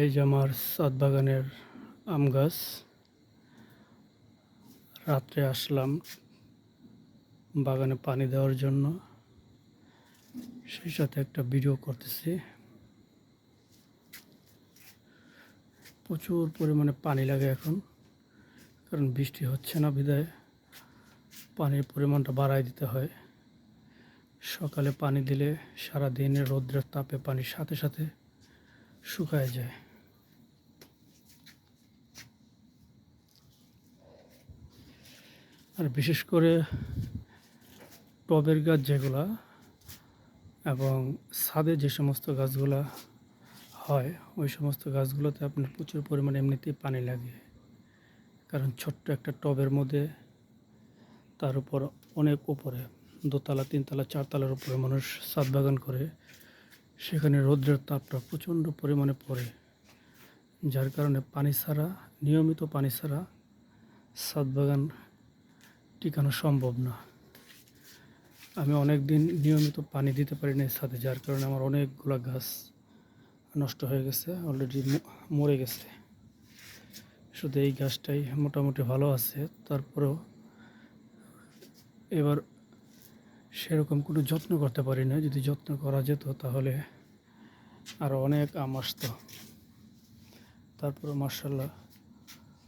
এই যে আমার সাত বাগানের আম গাছ। রাত্রে আসলাম বাগানে পানি দেওয়ার জন্য। সেই সাথে একটা ভিডিও করতেছি। প্রচুর পরিমাণে পানি লাগে এখন, কারণ বৃষ্টি হচ্ছে না বিদায়। পানির পরিমাণটা বাড়াই দিতে হয়। সকালে পানি দিলে সারা দিনের রৌদ্রের তাপে পানির সাথে সাথে শুকায় যায়। আর বিশেষ করে টবের গাছ যেগুলা এবং ছাদে যে সমস্ত গাছগুলা হয়, ওই সমস্ত গাছগুলোতে আপনার প্রচুর পরিমাণে এমনিতেই পানি লাগে। কারণ ছোট্ট একটা টবের মধ্যে তার উপর অনেক উপরে, দোতলা, তিনতলা, চারতলার উপরে মানুষ ছাদ বাগান করে, সেখানে রৌদ্রের তাপটা প্রচণ্ড পরিমাণে পড়ে। যার কারণে পানি ছাড়া, নিয়মিত পানি ছাড়া ছাদ বাগান টিকানো সম্ভব না। আমি অনেক দিন নিয়মিত পানি দিতে পারি না সাথে, যার কারণে আমার অনেকগুলো গাছ নষ্ট হয়ে গেছে অলরেডি মরে গেছে। শুধু এই গাছটাই মোটামুটি ভালো আছে, তারপরেও এবার সেরকম কোনো যত্ন করতে পারি না। যদি যত্ন করা যেত তাহলে আরও অনেক আম আসতো। তারপরে মার্শাল্লাহ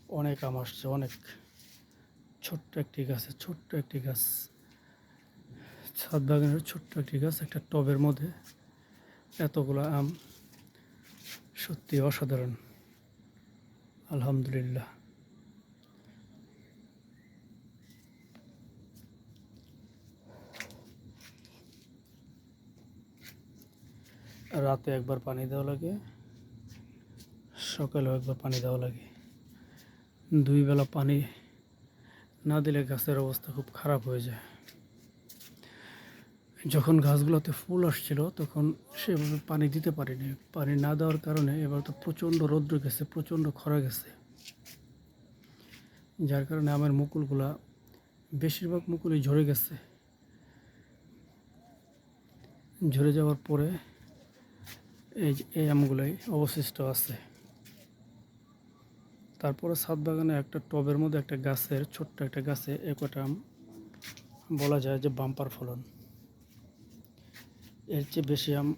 অনেক আম আসছে, অনেক। ছোট্ট একটি গাছে, ছোট্ট একটি গাছ। ছাদ বাগানের ছোট্ট একটি গাছ, একটা টবের মধ্যে এতগুলো আম। সত্যি অসাধারণ। আলহামদুলিল্লাহ। রাতে একবার পানি দেওয়া লাগে, সকালেও একবার পানি দেওয়া লাগে। দুই বেলা পানি না দিলে গাছের অবস্থা খুব খারাপ হয়ে যায়। যখন গাছগুলোতে ফুল আসছিল, তখন সেভাবে পানি দিতে পারিনি। পানি না দেওয়ার কারণে এবার তো প্রচণ্ড রৌদ্র গেছে, প্রচণ্ড খরা গেছে। যার কারণে আমার মুকুলগুলা বেশিরভাগ মুকুলই ঝরে গেছে। ঝরে যাওয়ার পরে এই এই আমগুলোই অবশিষ্ট আছে। তারপরে ছাদ বাগানে একটা টবের মধ্যে একটা গাছের ছোট্ট একটা গাছে একটা বলা যায় যে বাম্পার ফলন। এর চেয়ে বেশি আম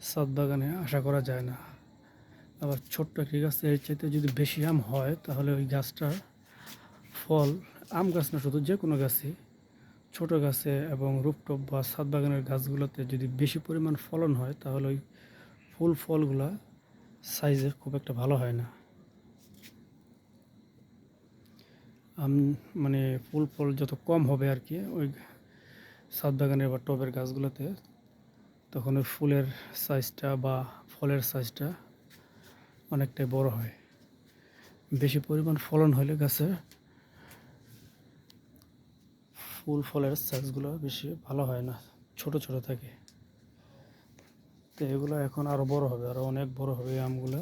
ছাদ বাগানে আশা করা যায় না। আবার ছোট্ট একটি গাছে, এর চাইতে যদি বেশি আম হয়, তাহলে ওই গাছটার ফল, আম গাছ না, শুধু যে কোনো গাছই, ছোট গাছে এবং রূপটপ বা ছাদ বাগানের গাছগুলোতে যদি বেশি পরিমাণ ফলন হয়, তাহলে ওই ফুল ফলগুলা সাইজে খুব একটা ভালো হয় না আম মানে ফুল ফল যত কম হবে আর কি, ওই ছাদ বাগানের বা টবের গাছগুলোতে, তখন ওই ফুলের সাইজটা বা ফলের সাইজটা অনেকটাই বড় হয়। বেশি পরিমাণ ফলন হলে গাছে ফুল ফলের সাইজগুলো বেশি ভালো হয় না, ছোট ছোট থাকে। তো এগুলো এখন আরও বড় হবে আরও অনেক বড় হবে আমগুলো।